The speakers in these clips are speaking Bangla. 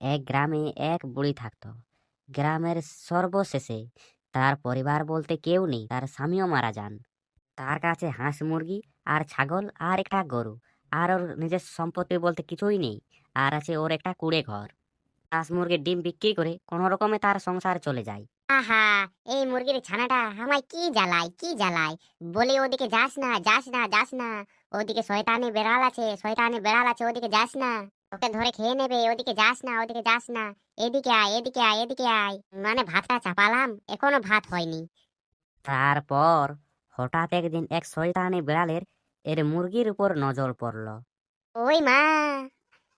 এক গ্রামে এক বুড়ি থাকতো। গ্রামের সর্বশেষে তার পরিবার বলতে কেউ নেই, তার স্বামীও মারা যান। তার কাছে হাঁস, মুরগি আর ছাগল আর একটা গরু, আর ওর নিজের সম্পত্তি বলতে কিছুই নেই, আর আছে ওর একটা কুড়ে ঘর হাঁস মুরগির ডিম বিক্রি করে কোনো রকমে তার সংসার চলে যায়। আহা, এই মুরগির ছানাটা আমায় কি জ্বালায় কি জ্বালায়? বলে ওদিকে যাস না যাস না যাস না। ওদিকে শয়তানি বেড়াল আছে, শয়তানি বেড়াল আছে, ওদিকে যাস না। ওকে ধরে খেয়ে নেবে ওদিকে যাস না ওদিকে যাস না। এদিকে আয় এদিকে আয় এদিকে আয়। মানে ভাতটা চাপালাম এখনও ভাত হয়নি। তারপর হঠাৎ একদিন এক শয়তানি বিড়ালের এর মুরগির উপর নজর পড়ল। ওই মা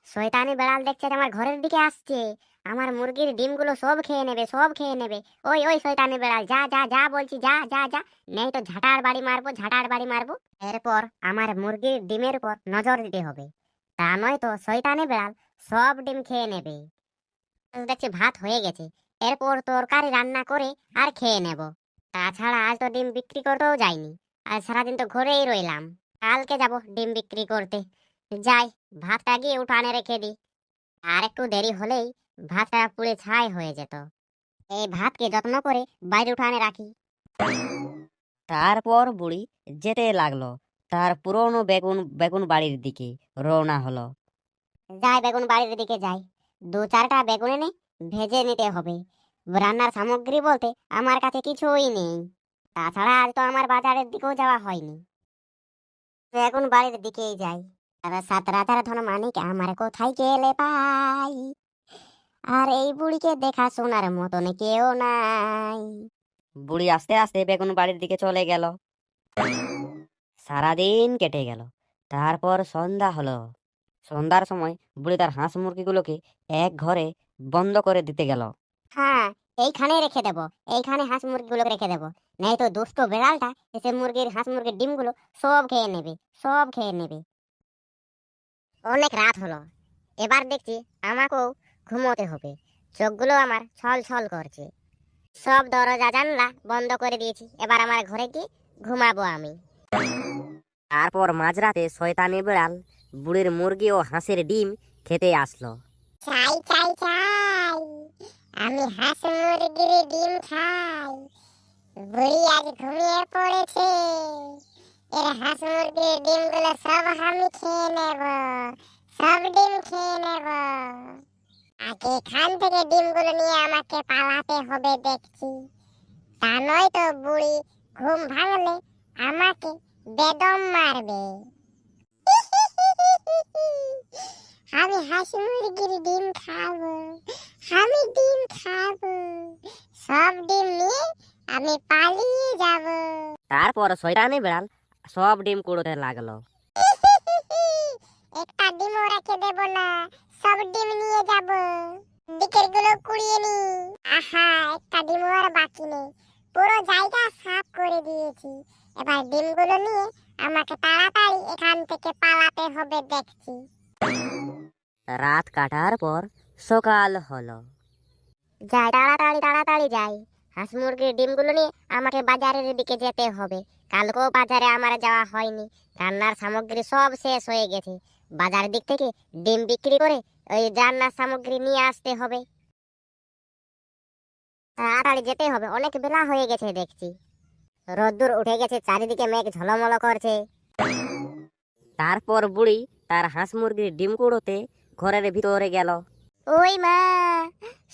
শয়তানি বেড়াল দেখছে আমার ঘরের দিকে আসছে। আমার মুরগির ডিমগুলো সব খেয়ে নেবে সব খেয়ে নেবে। ওই ওই শয়তানি বেড়াল যা যা যা বলছি যা যা যা। নেই তো ঝাঁটার বাড়ি মারবো ঝাঁটার বাড়ি মারবো। এরপর আমার মুরগির ডিমের উপর নজর দিতে হবে। তা নয় তো, শয়তানি বেড়াল, সব ডিম খেয়ে নেবে। দেখছি ভাত হয়ে গেছে, এরপর তরকারি রান্না করে আর খেয়ে নেব। তাছাড়া আজ তো ডিম বিক্রি করতেও যাইনি, আর সারাদিন তো ঘরেই রইলাম। কালকে যাব ডিম বিক্রি করতে। যাই, ভাতটা গিয়ে উঠানে রেখে দিই। আর একটু দেরি হলেই ভাতটা পুড়ে ছাই হয়ে যেত। এই ভাতকে যত্ন করে বাইরে উঠানে রাখি। তারপর বুড়ি যেতে লাগল। তার পুরনো বেগুন বেগুন বাড়ির দিকে রওনা হলো। যাই বেগুন বাড়ির দিকে যাই। দু চারটা বেগুন এনে ভেজে নিতে হবে। রান্নার সামগ্রী বলতে আমার কাছে কিছুই নেই। তাছাড়া আজ তো আমার বাজারের দিকেও যাওয়া হয়নি। বেগুন বাড়ির দিকেই যাই। এবার সাত রাতের ধন মানিক আমার কোথায় গেলে পাই? আর এই বুড়িকে দেখা শোনার মতন কেউ নাই। বুড়ি আস্তে আস্তে বেগুন বাড়ির দিকে চলে গেল। সারাদিন কেটে গেল। তারপর সন্ধ্যা হলো। সন্ধ্যার সময় বুড়ি তার হাঁস মুরগিগুলোকে এক ঘরে বন্ধ করে দিতে গেল। হ্যাঁ এইখানে রেখে দেব। এইখানে হাঁস মুরগিগুলোকে রেখে দেব। নাই তো দুষ্ট বেড়ালটা এসে মুরগির, হাঁস মুরগির ডিমগুলো সব খেয়ে নেবে, সব খেয়ে নেবে। অনেক রাত হলো। এবার দেখছি আমাকেও ঘুমোতে হবে। চোখগুলো আমার ছল ছল করছে। সব দরজা জানলা বন্ধ করে দিয়েছি। এবার আমার ঘরে গিয়ে ঘুমাবো আমি। তারপর মাঝরাতে শয়তানি বিড়াল, বুড়ির মুরগি ও হাঁসের ডিম খেতে আসলো। চাই চাই চাই, আমি হাঁস মুরগির ডিম খাই। বুড়ি আজ ঘুমিয়ে পড়েছে, এর হাঁস মুরগির ডিমগুলো সব আমি খেয়ে নেব, সব ডিম খেয়ে নেব। আগে এখান থেকে ডিমগুলো নিয়ে আমাকে পালাতে হবে দেখছি। তা নয় তো বুড়ি, ঘুম ভাঙলে আমাকে বেদম মারবে। আমি হাঁস মুরগির ডিম খাব আমি ডিম খাব সব ডিম নিয়ে আমি পালিয়ে যাব। তারপর শয়তানি বিড়াল সব ডিম কুড়োতে লাগল। একটা ডিমও রেখে দেব না সব ডিম নিয়ে যাব। দিকেরগুলো কুড়িয়ে নি। আহা একটা ডিমও আর বাকি নেই। পুরো জায়গা করে দিয়েছি। এবার ডিমগুলো নিয়ে আমাকে তাড়াতাড়ি এখান থেকে পালাতে হবে দেখছি। রাত কাটার পর সকাল হলো। যাই তাড়াতাড়ি তাড়াতাড়ি যাই। হাঁস মুরগির ডিমগুলো নিয়ে আমাকে বাজারের দিকে যেতে হবে। কালকেও বাজারে আমার যাওয়া হয়নি। রান্নার সামগ্রী সব শেষ হয়ে গেছে। বাজার দিক থেকে ডিম বিক্রি করে ওই রান্নার সামগ্রী নিয়ে আসতে হবে। তাড়াতাড়ি যেতে হবে অনেক বেলা হয়ে গেছে দেখছি। রোদ্দুর উঠে গেছে চারিদিকে মেঘ ঝলমল করছে। তারপর বুড়ি তার হাঁস মুরগির ডিম কুড়োতে ঘরের ভিতরে গেল। ওই মা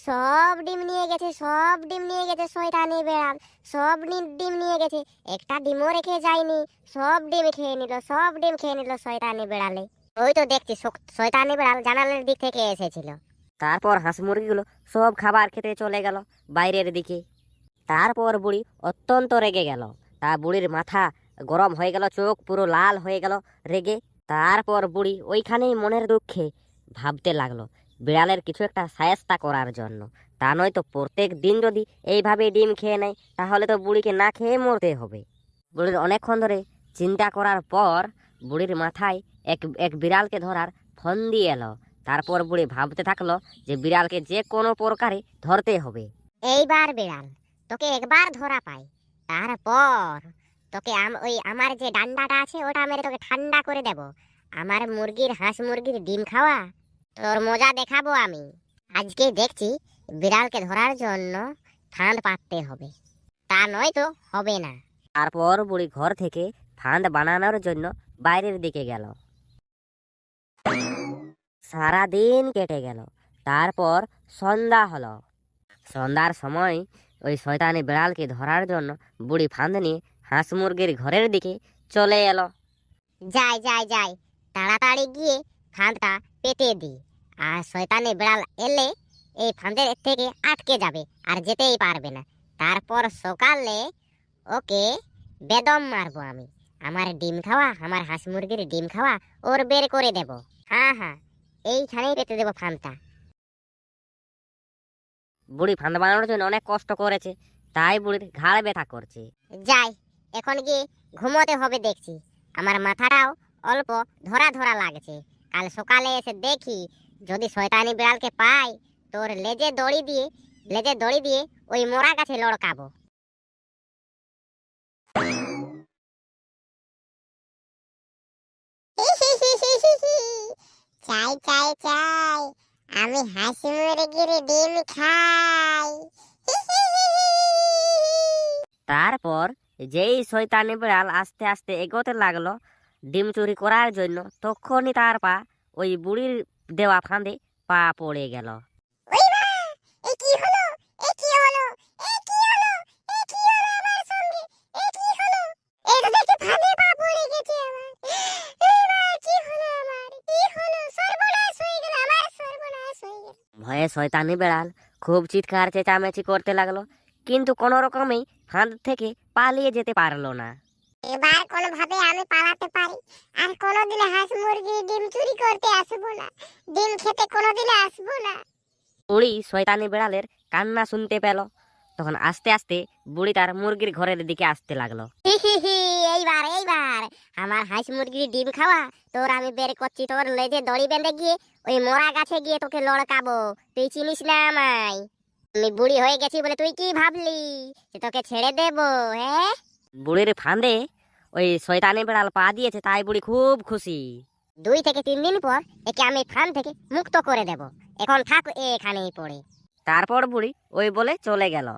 সব ডিম নিয়ে গেছে সব ডিম নিয়ে গেছে শয়তানি বেড়াল। সব ডিম নিয়ে গেছে একটা ডিমও রেখে যায়নি। সব ডিম খেয়ে নিল সব ডিম খেয়ে নিল শয়তানি বেড়ালে। ওই তো দেখছি শয়তানি বেড়াল জানালার দিক থেকে এসেছিল। তারপর হাঁস মুরগিগুলো সব খাবার খেতে চলে গেল বাইরের দিকে। তারপর বুড়ি অত্যন্ত রেগে গেল। তা বুড়ির মাথা গরম হয়ে গেল, চোখ পুরো লাল হয়ে গেল রেগে। তারপর বুড়ি ওইখানেই মনের দুঃখে ভাবতে লাগল, বিড়ালের কিছু একটা সায়স্তা করার জন্য। তা নয় তো প্রত্যেক দিন যদি এইভাবে ডিম খেয়ে নেয়, তাহলে তো বুড়িকে না খেয়ে মরতে হবে। বুড়ির অনেকক্ষণ ধরে চিন্তা করার পর বুড়ির মাথায় এক এক বিড়ালকে ধরার ফোন দিয়ে এলো। তারপর বুড়ি ভাবতে থাকল যে বিড়ালকে যে কোনো প্রকারে ধরতে হবে। এইবার বিড়াল তোকে একবার ধরা পাই। তারপর তোকে আম- ওই আমার যে ডান্ডাটা আছে, ওটা মেরে তোকে ঠান্ডা করে দেব। আমার মুরগির হাঁস মুরগির ডিম খাওয়া, তোর মজা দেখাবো আমি। আজকে দেখছি বিড়ালকে ধরার জন্য ফাঁদ পাততে হবে। তা নয় তো, হবে না। তারপর বুড়ি ঘর থেকে ফাঁদ বানানোর জন্য বাইরের দিকে গেল। সারা দিন কেটে গেল। তারপর সন্ধ্যা হলো। সন্ধ্যার সময় ওই শয়তানি বিড়ালকে ধরার জন্য বুড়ি ফাঁদ নিয়ে হাঁস মুরগির ঘরের দিকে চলে এলো। যাই যাই যাই, তাড়াতাড়ি গিয়ে ফাঁদটা পেতে দি। আর শয়তানি বিড়াল এলে এই ফাঁদের থেকে আটকে যাবে আর যেতেই পারবে না। তারপর সকালে ওকে বেদম মারবো আমি। আমার ডিম খাওয়া, আমার হাঁস মুরগির ডিম খাওয়া ওর বের করে দেব। হ্যাঁ হ্যাঁ এইখানেই পেতে দেবো ফাঁদটা। বুড়ি ফাঁদ বানানোর জন্য অনেক কষ্ট করেছে তাই বুড়ির ঘাড় ব্যথা করছে। যাই এখন গিয়ে ঘুমোতে হবে দেখছি। আমার মাথাটাও অল্প ধরা ধরা লাগছে। কাল সকালে এসে দেখি যদি শয়তানি বিড়ালকে পাই তোর লেজে দড়ি দিয়ে লেজে দড়ি দিয়ে ওই মোরা গাছে লড়কাবো। চাই চাই চাই। আমি হাসি মুরগির ডিম খাই। তারপর যেই শয়তানি বিড়াল আস্তে আস্তে এগোতে লাগল ডিম চুরি করার জন্য তখনই তার পা ওই বুড়ির দেওয়া ফাঁদে পা পড়ে গেল। ভয়ে শয়তানি বিড়াল। খুব চিৎকার চেঁচামেচি করতে লাগল। কিন্তু কোনো রকমেই ফাঁদ থেকে পালিয়ে যেতে পারল না। এবার কোনোভাবে আমি পালাতে পারি। আর কোনোদিনে হাঁস মুরগির ডিম চুরি করতে আসব না। ডিম খেতে কোনোদিনে আসব না। বুড়ি শয়তানি বেড়ালের কান্না শুনতে পেল। তখন আস্তে আস্তে বুড়ি তার মুরগির ঘরের দিকে আসতে লাগল। এইবার এইবার। আমার হাঁস মুরগির ডিম খাওয়া তোর আমি বের করছি। তোর লেজে দড়ি বেঁধে গিয়ে ওই মোরা গাছে গিয়ে তোকে লড়কাবো। তুই চিনিস না আমায়। আমি বুড়ি হয়ে গেছি বলে তুই কি ভাবলি? যে তোকে ছেড়ে দেবো হ্যাঁ? বুড়ির ফাঁদে ওই শয়তানি বিড়াল পা দিয়েছে তাই বুড়ি খুব খুশি। দুই থেকে তিন দিন পর একে আমি ফান থেকে মুক্ত করে দেব। এখন থাক এখানেই পড়ে। তারপর বুড়ি ওই বলে চলে গেল।